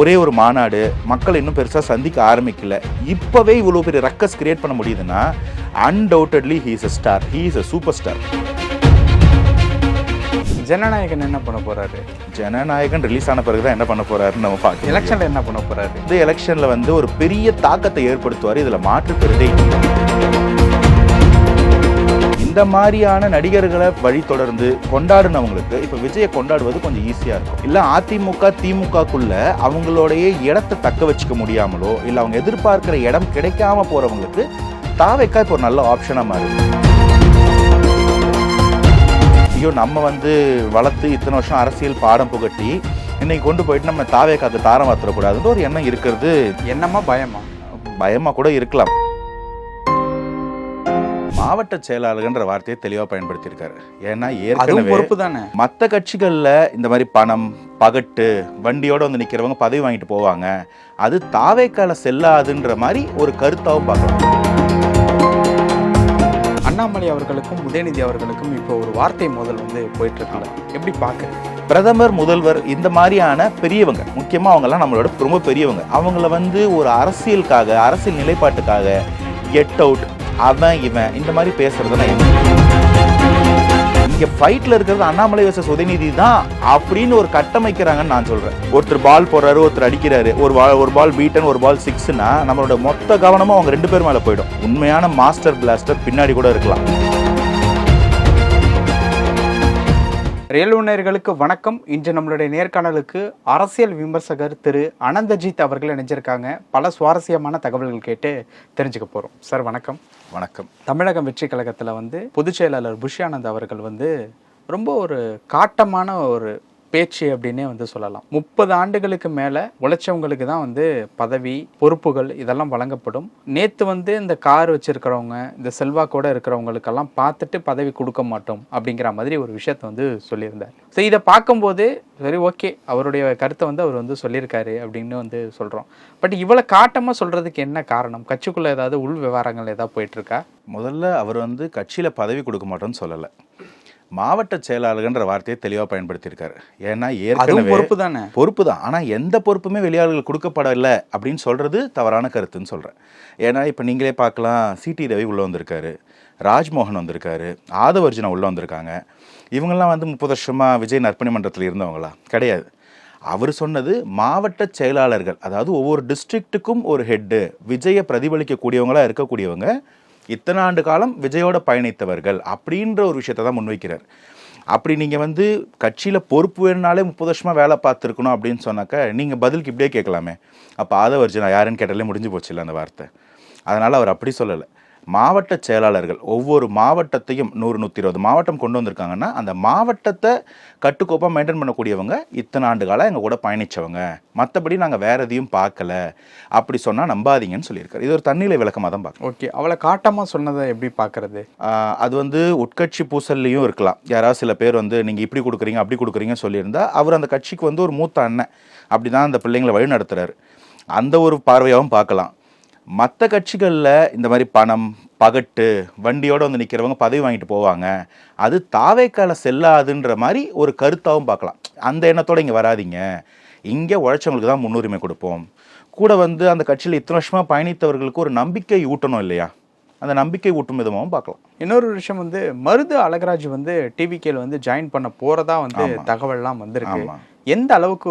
ஒரே ஒரு மாநாடு மக்கள் இன்னும் பெருசாக சந்திக்க ஆரம்பிக்கல. இப்போவே இவ்வளோ பெரிய ரக்கஸ் கிரியேட் பண்ண முடியுதுன்னா undoubtedly he is a star he is a super star Jananayagan என்ன பண்ண போறாரு? ஜனநாயகன் ரிலீஸ் ஆன பிறகு தான் என்ன பண்ண போறாருன்னு நம்ம பார்க்கலாம் எலெக்ஷன்ல என்ன பண்ண போறாரு? இந்த எலெக்ஷனில் வந்து ஒரு பெரிய தாக்கத்தை ஏற்படுத்துவார். இதில் மாற்று இல்லை. இந்த மாதிரியான நடிகர்களை வழி தொடர்ந்து கொண்டாடினவங்களுக்கு இப்போ விஜயை கொண்டாடுவது கொஞ்சம் ஈஸியாக இருக்கும். இல்லை அதிமுக திமுகக்குள்ள அவங்களுடைய இடத்தை தக்க வச்சுக்க முடியாமலோ இல்லை அவங்க எதிர்பார்க்கிற இடம் கிடைக்காம போறவங்களுக்கு தாவைக்கா இப்போ ஒரு நல்ல ஆப்ஷனாக மாறுது. ஐயோ நம்ம வந்து வளர்த்து இத்தனை வருஷம் அரசியல் பாடம் புகட்டி இன்னைக்கு கொண்டு போயிட்டு நம்ம தாவேக்காக்கு தாரம் மாத்திரக்கூடாதுன்னு ஒரு எண்ணம் இருக்கிறது. என்னமா பயமா. பயமா கூட இருக்கலாம். மாவட்ட செயலாளர்ன்ற வார்த்தையை தெளிவா பயன்படுத்தியிருக்காரு. ஏன்னா ஏற்கனவே பொறுப்பு தானே மற்ற கட்சிகளில் இந்த மாதிரி பணம் பகட்டு வண்டியோட வந்து நிற்கிறவங்க பதவி வாங்கிட்டு போவாங்க. அது தாவேக்கால செல்லாதுன்ற மாதிரி ஒரு கருத்தாவும் பார்க்கலாம் அண்ணாமலை அவர்களுக்கும் உதயநிதி அவர்களுக்கும் இப்போ ஒரு வார்த்தை மோதல் வந்து போயிட்டு எப்படி பாக்குறது பிரதமர் முதல்வர் இந்த மாதிரியான பெரியவங்க முக்கியமாக அவங்கெல்லாம் நம்மளோட ரொம்ப பெரியவங்க அவங்கள வந்து ஒரு அரசியலுக்காக அரசியல் நிலைப்பாட்டுக்காக கெட் அவுட் அவன் இவன். இந்த மாதிரி பேசுறதுலாம் இங்கே ஃபைட்டில் இருக்கிறது அண்ணாமலை வர்சஸ் உதயநிதி தான் அப்படின்னு ஒரு கட்டமைக்கிறாங்கன்னு நான் சொல்கிறேன் ஒருத்தர் பால் போடுறாரு ஒருத்தர் அடிக்கிறாரு. ஒரு பால் ஒரு பால் பீட்டன் ஒரு பால் சிக்ஸ்னா நம்மளோட மொத்த கவனமும் அவங்க ரெண்டு பேர் மேலே போயிடும். உண்மையான மாஸ்டர் பிளாஸ்டர் பின்னாடி கூட இருக்கலாம். ரயில் உணர்களுக்கு வணக்கம். இன்று நம்மளுடைய நேர்காணலுக்கு அரசியல் விமர்சகர் திரு அனந்தஜித் அவர்கள் இணைஞ்சிருக்காங்க. பல சுவாரஸ்யமான தகவல்கள் கேட்டு தெரிஞ்சுக்க போகிறோம் சார் வணக்கம். வணக்கம். தமிழகம் வெற்றி கழகத்தில் வந்து பொதுச் செயலாளர் புஷ்யானந்த் அவர்கள் வந்து ரொம்ப ஒரு காட்டமான ஒரு பேச்சு அப்படின்னே வந்து சொல்லலாம். முப்பது ஆண்டுகளுக்கு மேலே உழைச்சவங்களுக்கு தான் வந்து பதவி பொறுப்புகள் இதெல்லாம் வழங்கப்படும். நேற்று வந்து இந்த கார் வச்சிருக்கிறவங்க இந்த செல்வாக்கோட இருக்கிறவங்களுக்கெல்லாம் பார்த்துட்டு பதவி கொடுக்க மாட்டோம் அப்படிங்கிற மாதிரி ஒரு விஷயத்த வந்து சொல்லியிருந்தார். ஸோ இதை பார்க்கும்போது சரி ஓகே அவருடைய கருத்தை வந்து அவர் வந்து சொல்லியிருக்காரு அப்படின்னு வந்து சொல்கிறோம் பட் இவ்வளோ காட்டமாக சொல்கிறதுக்கு என்ன காரணம்? கட்சிக்குள்ளே ஏதாவது உள் விவகாரங்கள் ஏதாவது போயிட்டுருக்கா முதல்ல அவர் வந்து கட்சியில் பதவி கொடுக்க மாட்டோம்னு சொல்லலை. மாவட்ட செயலாளர்ன்ற வார்த்தையை தெளிவாக பயன்படுத்தியிருக்காரு. ஏன்னா ஏற்கனவே பொறுப்பு தானே? பொறுப்பு தான். ஆனால் எந்த பொறுப்புமே வெளியாளர்கள் கொடுக்கப்படலை அப்படின்னு சொல்கிறது தவறான கருத்துன்னு சொல்கிறேன் ஏன்னா இப்போ நீங்களே பார்க்கலாம் சிடி ரவி உள்ளே வந்திருக்காரு ராஜ்மோகன் வந்திருக்காரு ஆதவர்ஜுனா உள்ளே வந்திருக்காங்க. இவங்கெல்லாம் வந்து முப்பது வருஷமாக விஜய் நற்பணி மன்றத்தில் இருந்தவங்களா? கிடையாது. அவர் சொன்னது மாவட்ட செயலாளர்கள் அதாவது ஒவ்வொரு டிஸ்ட்ரிக்ட்டுக்கும் ஒரு ஹெட்டு விஜயை பிரதிபலிக்கக்கூடியவங்களா இருக்கக்கூடியவங்க இத்தனை ஆண்டு காலம் விஜயோட பயணித்தவர்கள் அப்படின்ற ஒரு விஷயத்தை தான் முன்வைக்கிறார். அப்படி நீங்கள் வந்து கட்சியில் பொறுப்பு வேணுனாலே முப்பது வருஷமாக வேலை பார்த்துருக்கணும் அப்படின்னு சொன்னாக்க நீங்கள் பதிலுக்கு இப்படியே கேட்கலாமே. அப்போ ஆதவர்ஜனா யாருன்னு கேட்டாலே முடிஞ்சு போச்சுல்ல அந்த வார்த்தை. அதனால் அவர் அப்படி சொல்லலை. மாவட்ட செயலாளர்கள் ஒவ்வொரு மாவட்டத்தையும் நூறு நூற்றி இருபது மாவட்டம் கொண்டு வந்திருக்காங்கன்னா அந்த மாவட்டத்தை கட்டுக்கோப்பாக மெயின்டைன் பண்ணக்கூடியவங்க இத்தனை ஆண்டு காலம் எங்கள் கூட பயணித்தவங்க மற்றபடி நாங்கள் வேற எதையும் பார்க்கல. அப்படி சொன்னால் நம்பாதீங்கன்னு சொல்லியிருக்காரு. இது ஒரு தண்ணிலை விளக்கமாக தான் பார்க்கணும். ஓகே. அவளை காட்டமாக சொன்னதை எப்படி பார்க்கறது? அது வந்து உட்கட்சி பூசல்லையும் இருக்கலாம். யாராவது சில பேர் வந்து நீங்கள் இப்படி கொடுக்குறீங்க அப்படி கொடுக்குறீங்கன்னு சொல்லியிருந்தா அவர் அந்த கட்சிக்கு வந்து ஒரு மூத்த அண்ணன். அப்படி தான் அந்த பிள்ளைங்களை வழி நடத்துறாரு அந்த ஒரு பார்வையாகவும் பார்க்கலாம். மற்ற கட்சிகளில் இந்த மாதிரி பணம் பகட்டு வண்டியோடு வந்து நிற்கிறவங்க பதவி வாங்கிட்டு போவாங்க. அது தாவேக்கால செல்லாதுன்ற மாதிரி ஒரு கருத்தாகவும் பார்க்கலாம். அந்த எண்ணத்தோடு இங்கே வராதீங்க. இங்கே உழைச்சவங்களுக்கு தான் முன்னுரிமை கொடுப்போம். கூட வந்து அந்த கட்சியில் இத்தனை வருஷமாக பயணித்தவர்களுக்கு ஒரு நம்பிக்கை ஊட்டணும் இல்லையா? அந்த நம்பிக்கை ஊட்டும் விதமாகவும் பார்க்கலாம். இன்னொரு விஷயம் வந்து மருது அழகராஜ் வந்து டிவிகேல வந்து ஜாயின் பண்ண போறதா வந்து. தகவல்லாம் வந்திருக்கு. எந்த அளவுக்கு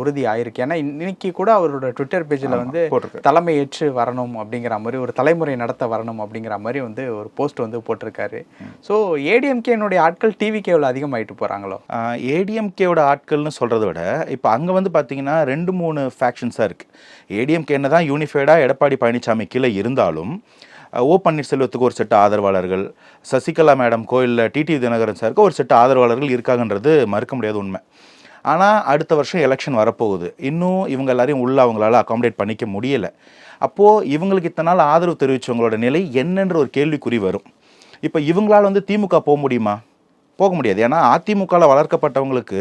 உறுதி ஆயிருக்கு ஏன்னா இன்னைக்கு கூட அவரோட ட்விட்டர் பேஜில் வந்து. தலைமை ஏற்று வரணும் அப்படிங்கிற மாதிரி ஒரு தலைமுறை நடத்த வரணும் அப்படிங்கிற மாதிரி வந்து ஒரு போஸ்ட் வந்து போட்டிருக்காரு. ஸோ ஏடிஎம்கேனுடைய ஆட்கள் டிவிகேவில் அதிகமாயிட்டு போறாங்களோ? ஏடிஎம்கேவோட ஆட்கள்னு சொல்கிறத விட இப்போ அங்கே வந்து பார்த்தீங்கன்னா ரெண்டு மூணு ஃபேக்ஷன்ஸாக இருக்குது ஏடிஎம்கே என்ன தான் யூனிஃபைடாக எடப்பாடி பழனிசாமி கீழே இருந்தாலும் ஓ பன்னீர்செல்வத்துக்கு ஒரு செட்டு ஆதரவாளர்கள் சசிகலா மேடம் கோயிலில் டிடி தினகரன் சாருக்கு ஒரு செட்டு ஆதரவாளர்கள் இருக்காங்கன்றது மறுக்க முடியாத உண்மை. ஆனால் அடுத்த வருஷம் எலெக்ஷன் வரப்போகுது. இன்னும் இவங்க எல்லாரையும் உள்ள அவங்களால அகாமடேட் பண்ணிக்க முடியலை. அப்போது இவங்களுக்கு இத்தனை நாள் ஆதரவு தெரிவித்தவங்களோட நிலை என்னன்ற ஒரு கேள்விக்குறி வரும். இப்போ இவங்களால் வந்து திமுக போக முடியுமா? போக முடியாது. ஏன்னா அதிமுகவில் வளர்க்கப்பட்டவங்களுக்கு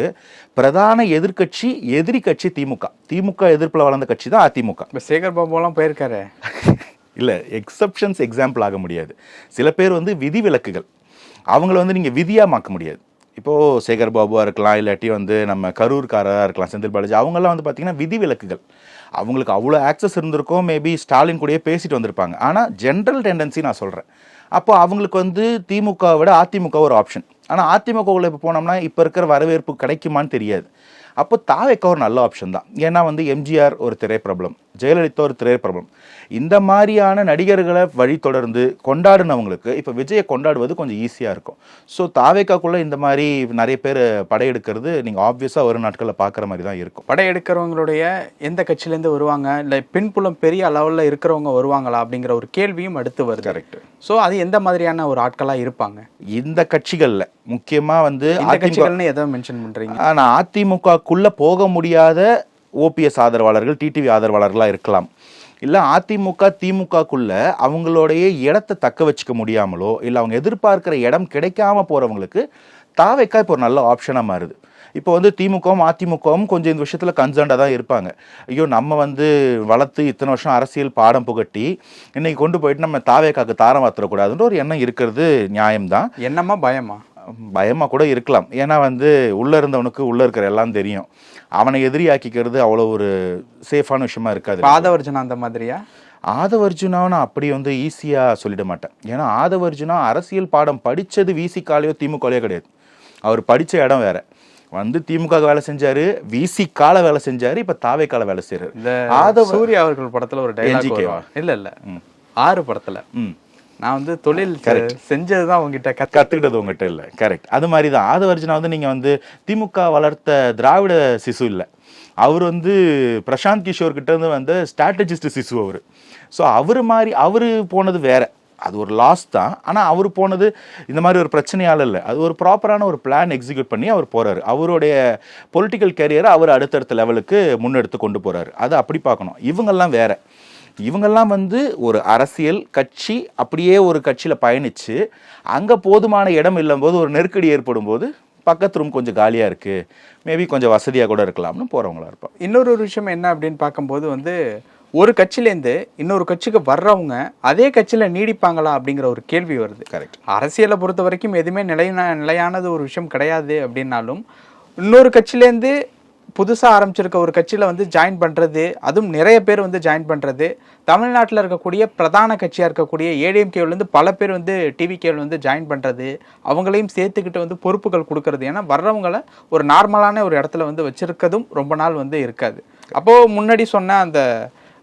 பிரதான எதிர்க்கட்சி எதிரி கட்சி திமுக. திமுக எதிர்ப்பில் வளர்ந்த கட்சி தான் அதிமுக. இப்போ சேகர் பாபுலாம் போயிருக்காரு. இல்லை எக்ஸப்ஷன்ஸ் எக்ஸாம்பிள் ஆக முடியாது. சில பேர் வந்து விதிவிலக்குகள். அவங்கள வந்து நீங்கள் விதியாக மாக்க முடியாது. இப்போது சேகர் பாபுவாக இருக்கலாம் இல்லாட்டி வந்து நம்ம கரூர்காரராக இருக்கலாம் செந்தில் பாலாஜி அவங்கெல்லாம் வந்து பார்த்திங்கன்னா விதிவிலக்குகள். அவங்களுக்கு அவ்வளோ ஆக்சஸ் இருந்திருக்கும் மேபி ஸ்டாலின் கூடயே பேசிட்டு வந்திருப்பாங்க. ஆனால் ஜென்ரல் டெண்டன்சி நான் சொல்கிறேன் அப்போ அவங்களுக்கு வந்து திமுகவை விட அதிமுக ஒரு ஆப்ஷன் ஆனால் அதிமுகவில் இப்போ போனோம்னா இப்போ இருக்கிற வரவேற்பு கிடைக்குமான்னு தெரியாது. அப்போ தாவேக்கா ஒரு நல்ல ஆப்ஷன் தான். ஏன்னா வந்து எம்ஜிஆர் ஒரு திரைப்பிரபலம் ஜெயலலிதா ஒரு திரைப்பிரபலம். இந்த மாதிரியான நடிகர்களை வழி தொடர்ந்து கொண்டாடினவங்களுக்கு இப்போ விஜயை கொண்டாடுவது கொஞ்சம் ஈஸியாக இருக்கும். ஸோ தாவேக்காக்குள்ளே இந்த மாதிரி நிறைய பேர் படையெடுக்கிறது நீங்கள் ஆப்வியஸாக ஒரு நாட்களில் பார்க்குற மாதிரி தான் இருக்கும். படையெடுக்கிறவங்களுடைய எந்த கட்சியிலேருந்து வருவாங்க? இல்லை பின்புலம் பெரிய அளவில் இருக்கிறவங்க வருவாங்களா? அப்படிங்கிற ஒரு கேள்வியும் அடுத்து வருது. கரெக்ட் ஸோ அது எந்த மாதிரியான ஒரு ஆட்களாக இருப்பாங்க? இந்த கட்சிகளில் முக்கியமாக வந்து அதிமுக எதை மென்ஷன் பண்ணுறீங்க ஆனால் அதுக்குள்ளே போக முடியாத ஓபிஎஸ் ஆதரவாளர்கள் டிடிவி ஆதரவாளர்களாக இருக்கலாம். இல்லை அதிமுக திமுகக்குள்ள அவங்களுடைய இடத்தை தக்க வச்சுக்க முடியாமலோ இல்லை அவங்க எதிர்பார்க்கிற இடம் கிடைக்காம போகிறவங்களுக்கு தாவைக்கா இப்போ ஒரு நல்ல ஆப்ஷனாக மாறுது. இப்போ வந்து திமுகவும் அதிமுகவும் கொஞ்சம் இந்த விஷயத்தில் கன்சர்ன்டாக தான் இருப்பாங்க. ஐயோ நம்ம வந்து வளர்த்து இத்தனை வருஷம் அரசியல் பாடம் புகட்டி இன்னைக்கு கொண்டு போயிட்டு நம்ம தாவேக்காக்கு தாரம் வாத்துறக்கூடாதுன்ற ஒரு எண்ணம் இருக்கிறது நியாயம்தான். என்னமா பயமா? பயமாக கூட இருக்கலாம். ஏன்னா வந்து உள்ளே இருந்தவனுக்கு உள்ளே இருக்கிற எல்லாம் தெரியும். அவனை எதிரியாக்கிக்கிறது அவ்வளோ ஒரு சேஃபான விஷயமா இருக்காது. ஆதவர்ஜனா அந்த மாதிரியா? ஆதவர்ஜுனாவை நான் அப்படி வந்து ஈஸியாக சொல்லிட மாட்டேன். ஏன்னா ஆதவர்ஜுனா அரசியல் பாடம் படித்தது விசிகாலையோ திமுகலையோ கிடையாது. அவர் படித்த இடம் வேற. வந்து திமுக வேலை செஞ்சாரு விசிகால வேலை செஞ்சாரு இப்ப தாவேக்கால வேலை செய்யறாரு ஆதவ சூர்யா அவர்கள் படத்துல ஒரு டைலாக் இல்ல இல்ல. ஆறு படத்துல. நான் வந்து தொழில் செஞ்சதுதான் உங்ககிட்ட கத்து கத்துக்கிட்டது உங்ககிட்ட இல்லை. கரெக்ட் அது மாதிரி தான் ஆதவர்ஜுனா வந்து நீங்க வந்து திமுக வளர்த்த திராவிட சிசு இல்லை. அவர் வந்து பிரசாந்த் கிஷோர் கிட்ட இருந்து வந்த ஸ்ட்ராட்டஜிஸ்ட் சிசு அவர். ஸோ அவர் மாதிரி அவர் போனது வேற. அது ஒரு லாஸ் தான். ஆனால் அவர் போனது இந்த மாதிரி ஒரு பிரச்சனையால இல்லை. அது ஒரு ப்ராப்பரான ஒரு பிளான் எக்ஸிக்யூட் பண்ணி அவர் போறாரு. அவருடைய பொலிட்டிக்கல் கேரியரை அவர் அடுத்தடுத்த லெவலுக்கு முன்னெடுத்து கொண்டு போறாரு. அது அப்படி பார்க்கணும். இவங்கெல்லாம் வேற. இவங்கெல்லாம் வந்து ஒரு அரசியல் கட்சி அப்படியே ஒரு கட்சியில் பயணித்து அங்கே போதுமான இடம் இல்லம்போது ஒரு நெருக்கடி ஏற்படும் போது பக்கத்து ரூம் கொஞ்சம் காலியாக இருக்குது மேபி கொஞ்சம் வசதியாக கூட இருக்கலாம்னு போகிறவங்களா இருப்பாங்க. இன்னொரு ஒரு விஷயம் என்ன அப்படின்னு பார்க்கும்போது வந்து ஒரு கட்சியிலேருந்து இன்னொரு கட்சிக்கு வர்றவங்க அதே கட்சியில் நீடிப்பாங்களா அப்படிங்கிற ஒரு கேள்வி வருது. கரெக்ட் அரசியலை பொறுத்த வரைக்கும் எதுவுமே நிலையான நிலையானது ஒரு விஷயம் கிடையாது அப்படின்னாலும் இன்னொரு கட்சியிலேருந்து புதுசாக ஆரம்பிச்சிருக்க ஒரு கட்சியில் வந்து ஜாயின் பண்ணுறது அதுவும் நிறைய பேர் வந்து ஜாயின் பண்ணுறது தமிழ்நாட்டில் இருக்கக்கூடிய பிரதான கட்சியாக இருக்கக்கூடிய ஏடிஎம்கேவிலேருந்து பல பேர் வந்து டிவிகேவில் வந்து ஜாயின் பண்ணுறது அவங்களையும் சேர்த்துக்கிட்டு வந்து பொறுப்புகள் கொடுக்கறது. ஏன்னா வர்றவங்கள ஒரு நார்மலான ஒரு இடத்துல வந்து வச்சுருக்கதும் ரொம்ப நாள் வந்து இருக்காது. அப்போது முன்னாடி சொன்ன அந்த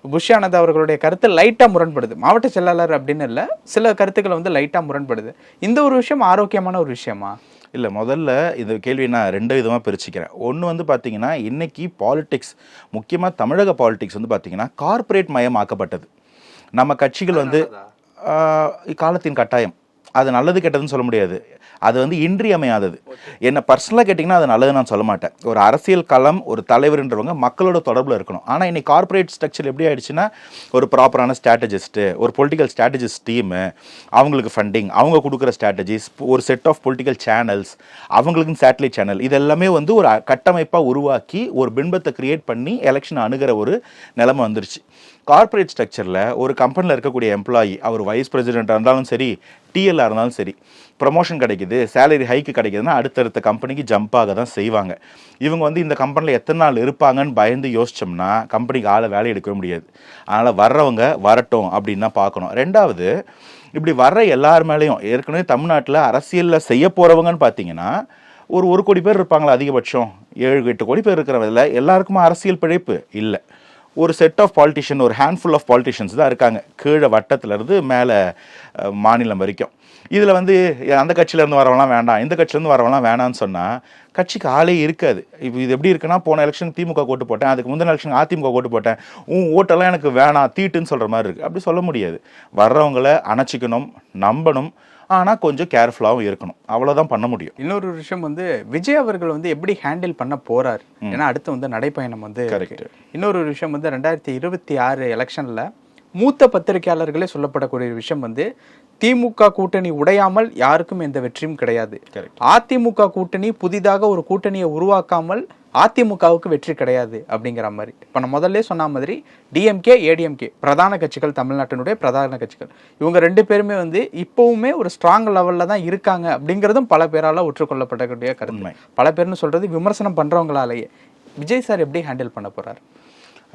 புஷ்யானந்த் அவர்களுடைய கருத்து லைட்டாக முரண்படுது. மாவட்ட செயலாளர் அப்படின்னு இல்லை சில கருத்துக்களை வந்து லைட்டாக முரண்படுது. இந்த ஒரு விஷயம் ஆரோக்கியமான ஒரு விஷயமா? இல்லை முதல்ல இந்த கேள்வி நான் ரெண்டு விதமாக பிரிச்சுக்கிறேன். ஒன்று வந்து பார்த்தீங்கன்னா இன்னைக்கு பாலிடிக்ஸ் முக்கியமாக தமிழக பாலிடிக்ஸ் வந்து பார்த்தீங்கன்னா கார்ப்பரேட் மயமாக்கப்பட்டது. நம்ம கட்சிகள் வந்து காலத்தின் கட்டாயம். அது நல்லது கெட்டதுன்னு சொல்ல முடியாது. அது வந்து இன்றியமையாதது. என்ன பர்சனலாக கேட்டிங்கன்னா அது நல்லது நான் சொல்ல மாட்டேன். ஒரு அரசியல் களம் ஒரு தலைவர்ன்றவங்க மக்களோட தொடர்பில் இருக்கணும். ஆனால் இன்னைக்கு கார்ப்பரேட் ஸ்ட்ரக்சர் எப்படி ஆயிடுச்சுன்னா ஒரு ப்ராப்பரான ஸ்ட்ராட்டஜிஸ்ட்டு ஒரு பொலிட்டிக்கல் ஸ்ட்ராட்டஜிஸ்ட் டீமு அவங்களுக்கு ஃபண்டிங் அவங்க கொடுக்குற ஸ்ட்ராட்டஜிஸ் ஒரு செட் ஆஃப் பொலிட்டிக்கல் சேனல்ஸ் அவங்களுக்குன்னு சேட்டலைட் சேனல் இதெல்லாமே வந்து ஒரு கட்டமைப்பாக உருவாக்கி ஒரு பின்பத்தை கிரியேட் பண்ணி எலெக்ஷன் அணுகிற ஒரு நிலைமை வந்துருச்சு. கார்ப்பரேட் ஸ்ட்ரக்சரில் ஒரு கம்பெனியில் இருக்கக்கூடிய எம்ப்ளாயி அவர் வைஸ் பிரசிடெண்ட்டாக இருந்தாலும் சரி டிஎல்லாக இருந்தாலும் சரி ப்ரமோஷன் கிடைக்குது சேலரி ஹைக்கு கிடைக்குதுன்னா அடுத்தடுத்த கம்பெனிக்கு ஜம்ப் ஆக தான் செய்வாங்க. இவங்க வந்து இந்த கம்பெனியில் எத்தனை நாள் இருப்பாங்கன்னு பயந்து யோசிச்சோம்னா கம்பெனிக்கு ஆளை வேலை எடுக்கவே முடியாது. அதனால் வர்றவங்க வரட்டும் அப்படின்னு தான் பார்க்கணும். ரெண்டாவது இப்படி வர்ற எல்லார் மேலேயும் ஏற்கனவே தமிழ்நாட்டில் அரசியலில் செய்ய போகிறவங்கன்னு பார்த்தீங்கன்னா ஒரு ஒரு கோடி பேர் இருப்பாங்களா அதிகபட்சம்? ஏழு எட்டு கோடி பேர் இருக்கிறவங்கள எல்லாருக்குமா அரசியல் பிழைப்பு இல்லை. ஒரு செட் ஆஃப் பாலிட்டிஷியன் ஒரு ஹேண்ட்ஃபுல் ஆஃப் பாலிட்டிஷியன்ஸ் தான் இருக்காங்க. கீழே வட்டத்திலேருந்து மேலே மாநிலம் வரைக்கும். இதில் வந்து அந்த கட்சியிலேருந்து வரவெல்லாம் வேண்டாம் இந்த கட்சியிலேருந்து வரவெல்லாம் வேணாம்னு சொன்னால் கட்சிக்கு ஆளே இருக்காது. இப்போ இது எப்படி இருக்குன்னா போன எலெக்ஷன் திமுக ஓட்டு போட்டேன் அதுக்கு முந்தின எலெக்ஷன் அதிமுக ஓட்டு போட்டேன் உன் ஓட்டெல்லாம் எனக்கு வேணாம் தீட்டுன்னு சொல்கிற மாதிரி இருக்குது அப்படி சொல்ல முடியாது. வர்றவங்களை அணைச்சிக்கணும் நம்பணும் ஆனால் கொஞ்சம் கேர்ஃபுல்லாகவும் இருக்கணும். அவ்வளோதான் பண்ண முடியும். இன்னொரு விஷயம் வந்து விஜய் அவர்கள் வந்து எப்படி ஹேண்டில் பண்ண போறார்? ஏன்னா அடுத்து வந்து நடைப்பயணம் வந்து. இன்னொரு விஷயம் வந்து ரெண்டாயிரத்தி இருபத்தி ஆறு எலெக்ஷன்ல மூத்த பத்திரிகையாளர்களே சொல்லப்படக்கூடிய விஷயம் வந்து திமுக கூட்டணி உடையாமல் யாருக்கும் எந்த வெற்றியும் கிடையாது. அதிமுக கூட்டணி புதிதாக ஒரு கூட்டணியை உருவாக்காமல் அதிமுகவுக்கு வெற்றி கிடையாது அப்படிங்கிற மாதிரி. இப்போ நான் முதல்ல சொன்ன மாதிரி டிஎம்கே ஏடிஎம்கே பிரதான கட்சிகள் தமிழ்நாட்டினுடைய பிரதான கட்சிகள். இவங்க ரெண்டு பேருமே வந்து இப்போவுமே ஒரு ஸ்ட்ராங் லெவலில் தான் இருக்காங்க அப்படிங்கிறதும் பல பேரால் ஒற்றுக்கொள்ளப்படக்கூடிய கருத்து. பல பேர்னு சொல்றது விமர்சனம் பண்றவங்களாலேயே. விஜய் சார் எப்படி ஹேண்டில் பண்ண போறாரு?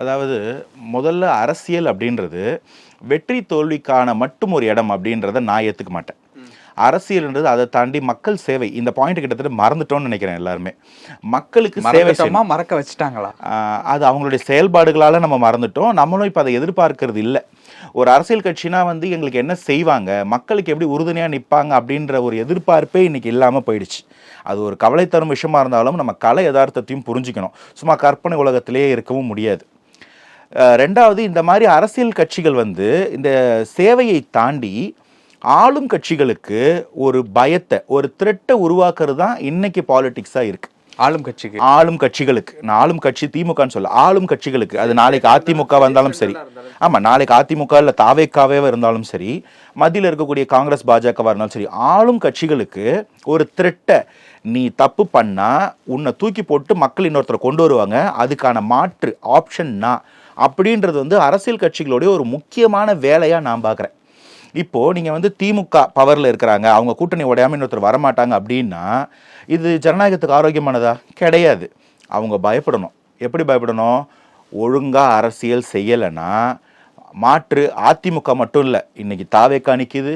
அதாவது முதல்ல அரசியல் அப்படின்றது வெற்றி தோல்விக்கான மட்டும் ஒரு இடம் அப்படின்றத நான் ஏற்றுக்க மாட்டேன். அரசியல்ன்றது அதை தாண்டி மக்கள் சேவை இந்த பாயிண்ட் கிட்டத்தட்ட மறந்துட்டோம்னு நினைக்கிறேன் எல்லாருமே. மக்களுக்கு சேவை மறக்க வச்சுட்டாங்களா? அது அவங்களுடைய செயல்பாடுகளால் நம்ம மறந்துட்டோம். நம்மளும் இப்போ அதை எதிர்பார்க்கறது இல்லை. ஒரு அரசியல் கட்சினா வந்து எங்களுக்கு என்ன செய்வாங்க? மக்களுக்கு எப்படி உறுதுணையாக நிற்பாங்க அப்படின்ற ஒரு எதிர்பார்ப்பே இன்னைக்கு இல்லாமல் போயிடுச்சு. அது ஒரு கவலை தரும் விஷயமா இருந்தாலும் நம்ம கலை யதார்த்தத்தையும் புரிஞ்சுக்கணும். சும்மா கற்பனை உலகத்திலேயே இருக்கவும் முடியாது. ரெண்டாவது இந்த மாதிரி அரசியல் கட்சிகள் வந்து இந்த சேவையை தாண்டி ஆளும் கட்சிகளுக்கு ஒரு பயத்தை ஒரு த்ரெட்டை உருவாக்குறது தான் இன்னைக்கு பாலிடிக்ஸாக இருக்கு. ஆளும் கட்சிக்கு. ஆளும் கட்சிகளுக்கு. நான் ஆளும் கட்சி திமுகன்னு சொல்ல ஆளும் கட்சிகளுக்கு. அது நாளைக்கு அதிமுக வந்தாலும் சரி. ஆமா நாளைக்கு அதிமுக இல்ல தாவேக்காவே இருந்தாலும் சரி மத்தியில் இருக்கக்கூடிய காங்கிரஸ் பாஜகவா இருந்தாலும் சரி ஆளும் கட்சிகளுக்கு ஒரு த்ரெட்டை நீ தப்பு பண்ணா உன்னை தூக்கி போட்டு மக்கள் இன்னொருத்தரை கொண்டு வருவாங்க அதுக்கான மாற்று ஆப்ஷன் நான் அப்படின்றது வந்து அரசியல் கட்சிகளுடைய ஒரு முக்கியமான வேலையா நான் பார்க்குறேன் இப்போ நீங்க வந்து திமுக பவர்ல இருக்கிறாங்க அவங்க கூட்டணி உடையாம இன்னொருத்தர் வரமாட்டாங்க அப்படின்னா இது ஜனநாயகத்துக்கு ஆரோக்கியமானதா? கிடையாது. அவங்க பயப்படணும். எப்படி பயப்படணும்? ஒழுங்கா அரசியல் செய்யலைன்னா மாற்று அதிமுக மட்டும் இல்லை இன்னைக்கு தாவேக்கா நிற்கிது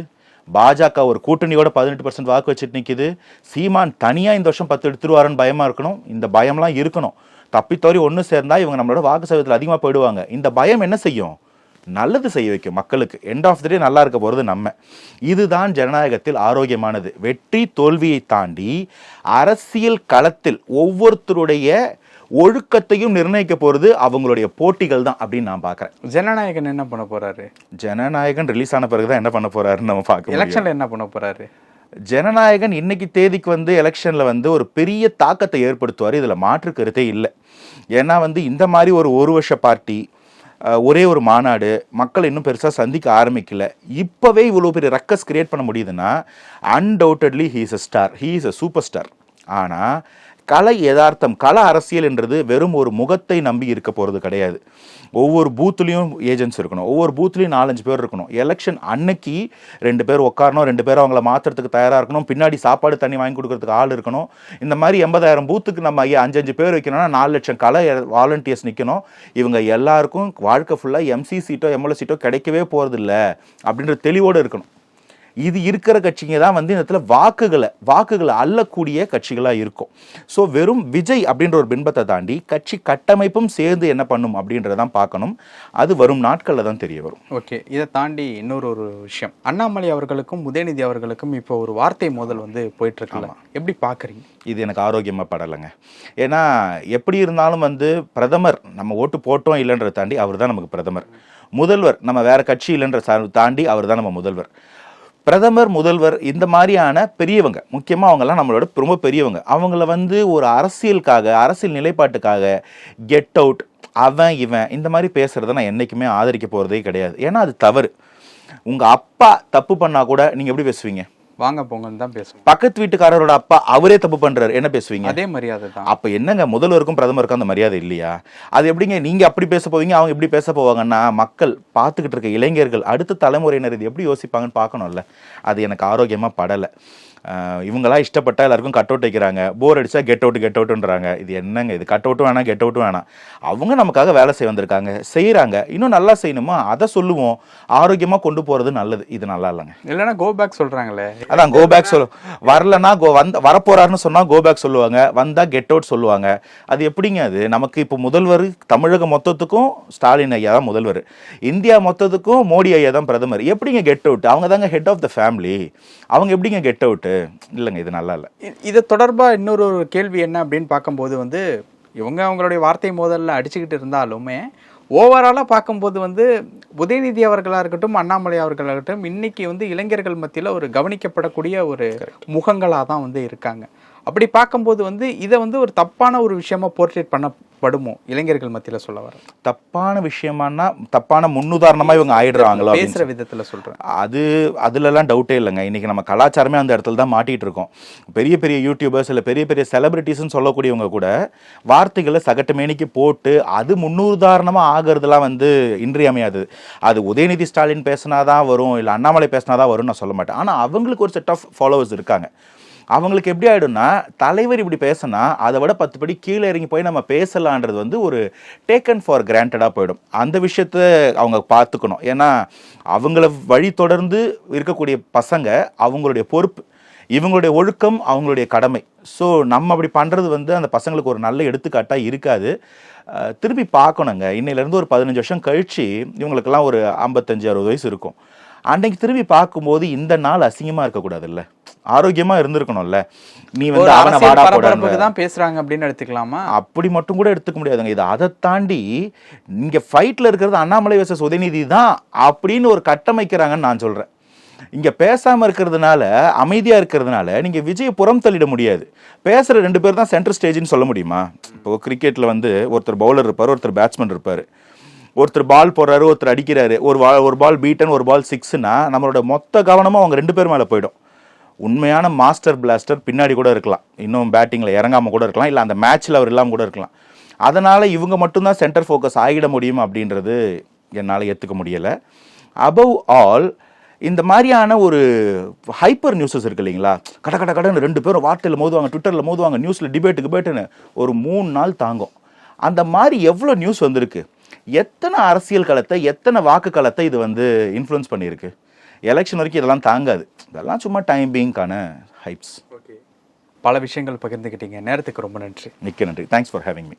பாஜக ஒரு கூட்டணியோட பதினெட்டு பர்சன்ட் வாக்கு வச்சுட்டு நிற்கிது சீமான் தனியாக இந்த வருஷம் பத்து எடுத்துருவாருன்னு பயமாக இருக்கணும் இந்த பயம்லாம் இருக்கணும். தப்பித்தவறி ஒன்று சேர்ந்தால் இவங்க நம்மளோட வாக்கு சதவீதத்தில் அதிகமாக போயிடுவாங்க. இந்த பயம் என்ன செய்யும்? நல்லது செய்ய வைக்கும் மக்களுக்கு. எண்ட் ஆஃப் த டே நல்லா இருக்க போகிறது நம்ம. இதுதான் ஜனநாயகத்தில் ஆரோக்கியமானது. வெற்றி தோல்வியை தாண்டி அரசியல் களத்தில் ஒவ்வொருத்தருடைய ஒழுக்கத்தையும் நிர்ணயிக்க போகிறது அவங்களுடைய போட்டிகள் தான் அப்படின்னு நான் பார்க்குறேன். ஜனநாயகன் என்ன பண்ண போறாரு? ஜனநாயகன் ரிலீஸ் ஆன பிறகு தான் என்ன பண்ண போறாருன்னு நம்ம பார்க்க. எலெக்ஷன்ல என்ன பண்ண போறாரு? ஜனநாயகன் இன்னைக்கு தேதிக்கு வந்து எலெக்ஷன்ல வந்து ஒரு பெரிய தாக்கத்தை ஏற்படுத்துவார். இதுல மாற்று கருத்தே இல்லை. ஏன்னா வந்து இந்த மாதிரி ஒரு ஒரு வருஷ பார்ட்டி ஒரே ஒரு மாநாடு மக்கள் இன்னும் பெருசாக சந்திக்க ஆரம்பிக்கல. இப்போவே இவ்வளோ பெரிய ரக்கஸ் கிரியேட் பண்ண முடியுதுன்னா undoubtedly he's a star he is a super star ஆனால் கலை யதார்த்தம் கல அரசியல்ன்றது வெறும் ஒரு முகத்தை நம்பி இருக்க போகிறது கிடையாது. ஒவ்வொரு பூத்துலேயும் ஏஜென்ட்ஸ் இருக்கணும். ஒவ்வொரு பூத்துலேயும் நாலஞ்சு பேர் இருக்கணும். எலெக்ஷன் அன்னைக்கு ரெண்டு பேர் உட்காரணும் ரெண்டு பேர் அவங்கள மாற்றுறதுக்கு தயாராக இருக்கணும். பின்னாடி சாப்பாடு தண்ணி வாங்கி கொடுக்கறதுக்கு ஆள் இருக்கணும். இந்த மாதிரி எண்பதாயிரம் பூத்துக்கு நம்ம ஐயா அஞ்சஞ்சு பேர் வைக்கணும்னா நாலு லட்சம் கலை வாலண்டியர்ஸ் நிற்கணும் இவங்க எல்லாருக்கும் வாழ்க்கை ஃபுல்லாக எம்சி சீட்டோ எம்எல்ஏ சீட்டோ கிடைக்கவே போகிறதில்ல அப்படின்ற தெளிவோடு இருக்கணும். இது இருக்கிற கட்சிங்க தான் வந்து இந்த இடத்துல வாக்குகளை வாக்குகளை அள்ளக்கூடிய கட்சிகளாக இருக்கும். ஸோ வெறும் விஜய் அப்படின்ற ஒரு பின்பத்தை தாண்டி கட்சி கட்டமைப்பும் சேர்ந்து என்ன பண்ணும் அப்படின்றதான் பார்க்கணும். அது வரும் நாட்களில் தான் தெரிய வரும். ஓகே இதை தாண்டி இன்னொரு ஒரு விஷயம். அண்ணாமலை அவர்களுக்கும் உதயநிதி அவர்களுக்கும் இப்போ ஒரு வார்த்தை மோதல் வந்து போயிட்டு இருக்குல்ல எப்படி பாக்குறீங்க இது எனக்கு ஆரோக்கியமாக படலைங்க. ஏன்னா எப்படி இருந்தாலும் வந்து பிரதமர் நம்ம ஓட்டு போட்டோம் இல்லைன்றதை தாண்டி அவர் தான் நமக்கு பிரதமர். முதல்வர் நம்ம வேற கட்சி இல்லைன்ற தாண்டி அவர் தான் நம்ம முதல்வர். பிரதமர் முதல்வர் இந்த மாதிரியான பெரியவங்க முக்கியமாக அவங்கெல்லாம் நம்மளோட ரொம்ப பெரியவங்க அவங்கள வந்து ஒரு அரசியலுக்காக அரசியல் நிலைப்பாட்டுக்காக கெட் அவுட் அவன் இவன் இந்த மாதிரி பேசுகிறத நான் என்றைக்குமே ஆதரிக்க போகிறதே கிடையாது. ஏன்னா அது தவறு. உங்கள் அப்பா தப்பு பண்ணால் கூட நீங்கள் எப்படி பேசுவீங்க? வாங்க போங்கன்னு தான் பேசணும் பக்கத்து வீட்டுக்காரரோட அப்பா அவரே தப்பு பண்றாரு. என்ன பேசுவீங்க? அதே மரியாதை தான். அப்ப என்னங்க? முதல்வருக்கும் பிரதமருக்கும் அந்த மரியாதை இல்லையா? அது எப்படிங்க? நீங்க அப்படி பேச போவீங்க அவங்க இப்படி பேச போவாங்கன்னா மக்கள் பார்த்துக்கிட்டு இருக்க இளைஞர்கள் அடுத்த தலைமுறையினர் இது எப்படி யோசிப்பாங்கன்னு பார்க்கணும்ல. அது எனக்கு ஆரோக்கியமா படலை. ஆஹ் இவங்களா இஷ்டப்பட்டா எல்லாருக்கும் கட் அவுட் வைக்கிறாங்க. போர் அடிச்சா கெட் அவுட் கெட் அவுட்ன்றாங்க இது என்னங்க? இது கட் அவுட்டும் வேணாம் கெட் அவுட்டும் வேணாம். அவங்க நமக்காக வேலை செய்ய வந்திருக்காங்க. செய்றாங்க. இன்னும் நல்லா செய்யணுமா? அதை சொல்லுவோம். ஆரோக்கியமா கொண்டு போறது நல்லது. இது நல்லா இல்லைங்க. இல்லைன்னா கோ பேக் சொல்றாங்களே. அதான் கோ பேக் சொல்லு. வரலன்னா கோ வந்த வரப்போறாருன்னு சொன்னா கோ பேக் சொல்லுவாங்க. வந்தா கெட் அவுட் சொல்லுவாங்க. அது எப்படிங்க அது? நமக்கு இப்போ முதல்வர் தமிழக மொத்தத்துக்கும் ஸ்டாலின் ஐயா தான் முதல்வர். இந்தியா மொத்தத்துக்கும் மோடி ஐயா தான் பிரதமர். எப்படிங்க கெட் அவுட் அவங்க தாங்க ஹெட் ஆஃப் த ஃபேமிலி அவங்க எப்படிங்க கெட் அவுட் இல்லைங்க இது நல்லா இல்லை. இது தொடர்பா இன்னொரு ஒரு கேள்வி என்ன அப்படின்னு பார்க்கும்போது வந்து இவங்க அவங்களுடைய வார்த்தை மோதல்ல அடிச்சுக்கிட்டு இருந்தாலுமே ஓவராலாக பார்க்கும்போது வந்து உதயநிதி அவர்களாக இருக்கட்டும் அண்ணாமலை அவர்களாக இருக்கட்டும் இன்னைக்கு வந்து இளைஞர்கள் மத்தியில் ஒரு கவனிக்கப்படக்கூடிய ஒரு முகங்களாக தான் வந்து இருக்காங்க. அப்படி பார்க்கும்போது வந்து இதை வந்து ஒரு தப்பான ஒரு விஷயமா போர்ட்ரேட் பண்ணப்படுமோ? இளைஞர்கள் மத்தியில சொல்ல வர. தப்பான விஷயமானா தப்பான முன்னுதாரணமா இவங்க ஆயிடுறாங்களோ பேசுற விதத்துல சொல்றேன். அது அதுலலாம் டவுட்டே இல்லைங்க. இன்னைக்கு நம்ம கலாச்சாரமே அந்த இடத்துல தான் மாட்டிட்டு இருக்கோம். பெரிய பெரிய யூடியூபர்ஸ் இல்லை பெரிய பெரிய செலிபிரிட்டிஸ்னு சொல்லக்கூடியவங்க கூட வார்த்தைகளை சகட்டுமேனிக்கு போட்டு அது முன்னுதாரணமாக ஆகிறதுலாம் வந்து இன்றியமையாதது அது உதயநிதி ஸ்டாலின் பேசினாதான் வரும் இல்லை அண்ணாமலை பேசினாதான் வரும்னு நான் சொல்ல மாட்டேன். ஆனால் அவங்களுக்கு ஒரு செட் ஆஃப் ஃபாலோவர்ஸ் இருக்காங்க. அவங்களுக்கு எப்படி ஆகிடும்னா தலைவர் இப்படி பேசினா அதை விட பத்து படி கீழே இறங்கி போய் நம்ம பேசலான்றது வந்து ஒரு டேக்கன் ஃபார் கிராண்டடாக போயிடும். அந்த விஷயத்த அவங்க பார்த்துக்கணும். ஏன்னா அவங்கள வழி தொடர்ந்து இருக்கக்கூடிய பசங்க அவங்களுடைய பொறுப்பு இவங்களுடைய ஒழுக்கம் அவங்களுடைய கடமை. ஸோ நம்ம அப்படி பண்ணுறது வந்து அந்த பசங்களுக்கு ஒரு நல்ல எடுத்துக்காட்டாக இருக்காது. திரும்பி திருப்பி பார்க்கணுங்க. இன்னையிலேருந்து ஒரு பதினஞ்சு வருஷம் கழிச்சு இவங்களுக்கெல்லாம் ஒரு ஐம்பத்தஞ்சு அறுபது வயசு இருக்கும். அன்னைக்கு திரும்பி பார்க்கும்போது இந்த நாள் அசிங்கமாக இருக்கக்கூடாதுல்ல. ஆரோக்கியமாக இருந்திருக்கணும்ல. நீ வந்து அவனை வாடா தான் பேசுறாங்க அப்படின்னு எடுத்துக்கலாமா? அப்படி மட்டும் கூட எடுத்துக்க முடியாதுங்க. இது அதை தாண்டி இங்க ஃபைட்ல இருக்கிறது அண்ணாமலை வர்சஸ் உதயநிதி தான் அப்படின்னு ஒரு கட்டமைக்கிறாங்கன்னு நான் சொல்றேன். இங்க பேசாம இருக்கிறதுனால அமைதியா இருக்கிறதுனால நீங்க விஜயை புறம் தள்ளிட முடியாது. பேசுற ரெண்டு பேர் தான் சென்டர் ஸ்டேஜ்னு சொல்ல முடியுமா? இப்போ கிரிக்கெட்ல வந்து ஒருத்தர் பவுலர் இருப்பார் ஒருத்தர் பேட்ஸ்மேன் இருப்பார். ஒருத்தர் பால் போடுறாரு ஒருத்தர் அடிக்கிறாரு. ஒரு பால் ஒரு பால் பீட்டன் ஒரு பால் சிக்ஸ்னா நம்மளோட மொத்த கவனமும் அவங்க ரெண்டு பேர் மேலே போயிடும். உண்மையான மாஸ்டர் பிளாஸ்டர் பின்னாடி கூட இருக்கலாம். இன்னும் பேட்டிங்கில் இறங்காமல் கூட இருக்கலாம். இல்லை அந்த மேட்ச்சில் அவர் இல்லாமல் கூட இருக்கலாம். அதனால் இவங்க மட்டும்தான் சென்டர் ஃபோக்கஸ் ஆகிட முடியும் அப்படின்றது என்னால் ஏற்றுக்க முடியலை. அபவ் ஆல் இந்த மாதிரியான ஒரு ஹைப்பர் நியூஸஸ் இருக்கு இல்லைங்களா? கட கட கடன்னு ரெண்டு பேரும் வார்த்தையில் மோதுவாங்க ட்விட்டரில் மோதுவாங்க நியூஸில் டிபேட்டுக்கு போய்ட்டுன்னு ஒரு மூணு நாள் தாங்கும். அந்த மாதிரி எவ்வளோ நியூஸ் வந்திருக்கு? எத்தனை அரசியல் களத்தை எத்தனை வாக்கு களத்தை இது வந்து இன்ஃப்ளூயன்ஸ் பண்ணியிருக்கு? எலெக்ஷன் வரைக்கும் இதெல்லாம் தாங்காது. இதெல்லாம் சும்மா டைம் பீங்கான ஹைப்ஸ் பல விஷயங்கள் பகிர்ந்துக்கிட்டீங்க நேரத்துக்கு ரொம்ப நன்றி. மிக்க நன்றி. Thanks for having me